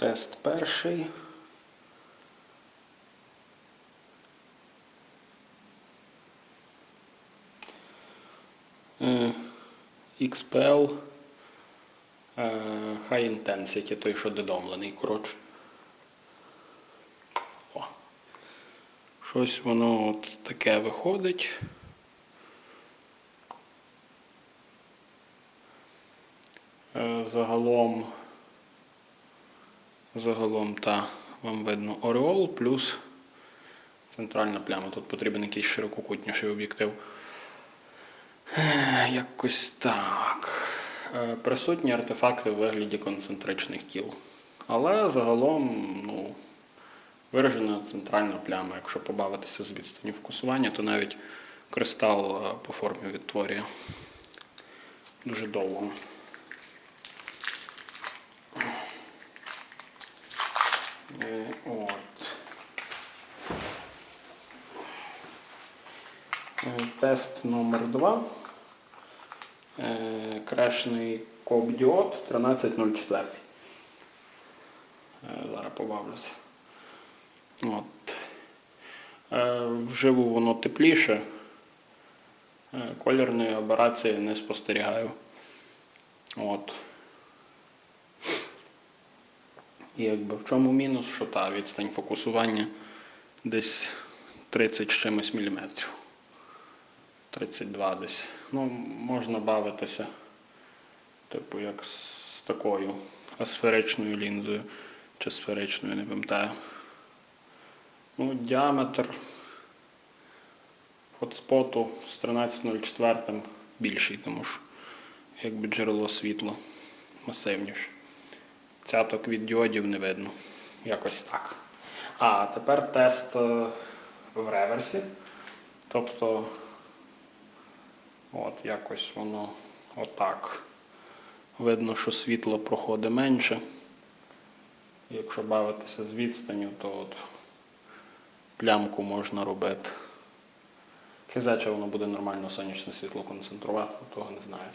Тест перший. XPL е, High Intensity, той, що додомлений, коротше. О. Щось воно от таке виходить. Е, Загалом, загалом, та, вам видно ореол плюс центральна пляма. Тут потрібен якийсь ширококутніший об'єктив. Якось так. Е, Присутні артефакти в вигляді концентричних кіл. Але загалом, ну, виражена центральна пляма. Якщо побавитися з відстані фокусування, то навіть кристал е, по формі відтворює дуже довго. От. Е, Тест номер 2. Крешний коп-діод 1304. Е, Зараз побавлюся. От. Е, Вживу воно тепліше. Е, Колірної аберації не спостерігаю. От. І якби в чому мінус, що та відстань фокусування десь 30 з чимось міліметрів. 32 десь. Ну, можна бавитися, типу, як з такою асферичною лінзою чи сферичною, не пам'ятаю. Ну, діаметр хотспоту з 13.04 більший, тому що якби джерело світла масивніше. Цяток від діодів не видно. Якось так. А тепер тест е, в реверсі. Тобто, от якось воно отак. Видно, що світло проходить менше. Якщо бавитися з відстанню, то от плямку можна робити. Хиза, чи воно буде нормально сонячне світло концентрувати, того не знаю.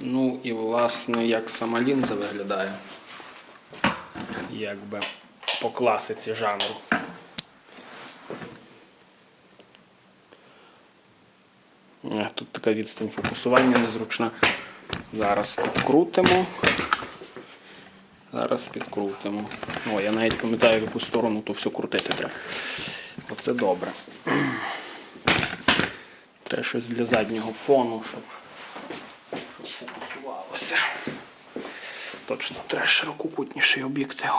Ну і власне як сама лінза виглядає. Якби по класиці жанру. Е, Тут така відстань фокусування незручна. Зараз підкрутимо. Зараз підкрутимо. О, я навіть пам'ятаю, в яку сторону то все крутити треба. Оце добре. Треба щось для заднього фону, щоб щоб фокусувалося. Точно треба ширококутніший об'єктив.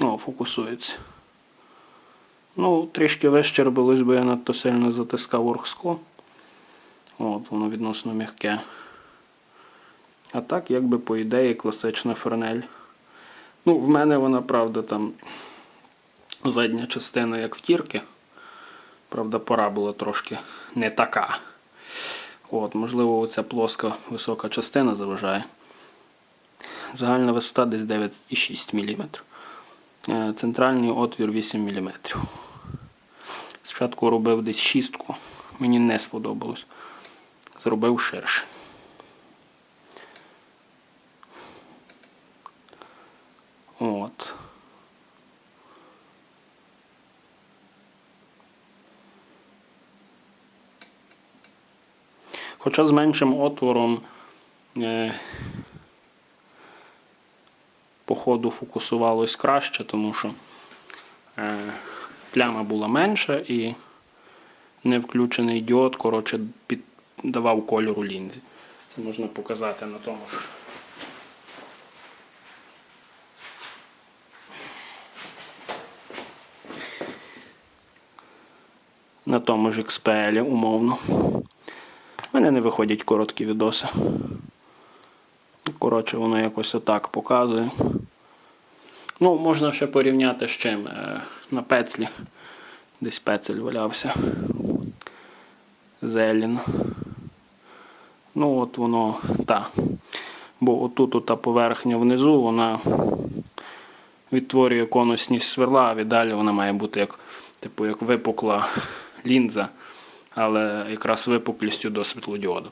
О, фокусується. Ну, трішки вище робилось, бо я надто сильно затискав оргскло. От, воно відносно м'яке. А так, якби по ідеї, класична фернель. Ну, в мене вона, правда, там задня частина як втірки. Правда, пора була трошки не така. От, можливо, оця плоска висока частина заважає. Загальна висота десь 9,6 мм. Е, Центральний отвір 8 мм. Спочатку робив десь шістку. Мені не сподобалось. Зробив ширше. От. Хоча з меншим отвором е, по ходу фокусувалось краще, тому що е, пляма була менша і не включений діод, коротше, піддавав кольору лінзі. Це можна показати на тому ж. На тому ж XPL умовно. У мене не виходять короткі відоси. Коротше, воно якось отак показує. Ну, можна ще порівняти з чим. Е, На пецлі. Десь пецель валявся. Зелін. Ну, от воно, так. Бо отут та поверхня внизу, вона відтворює конусність сверла, а віддалі вона має бути як, типу, як випукла лінза, але якраз випуклістю до світлодіоду.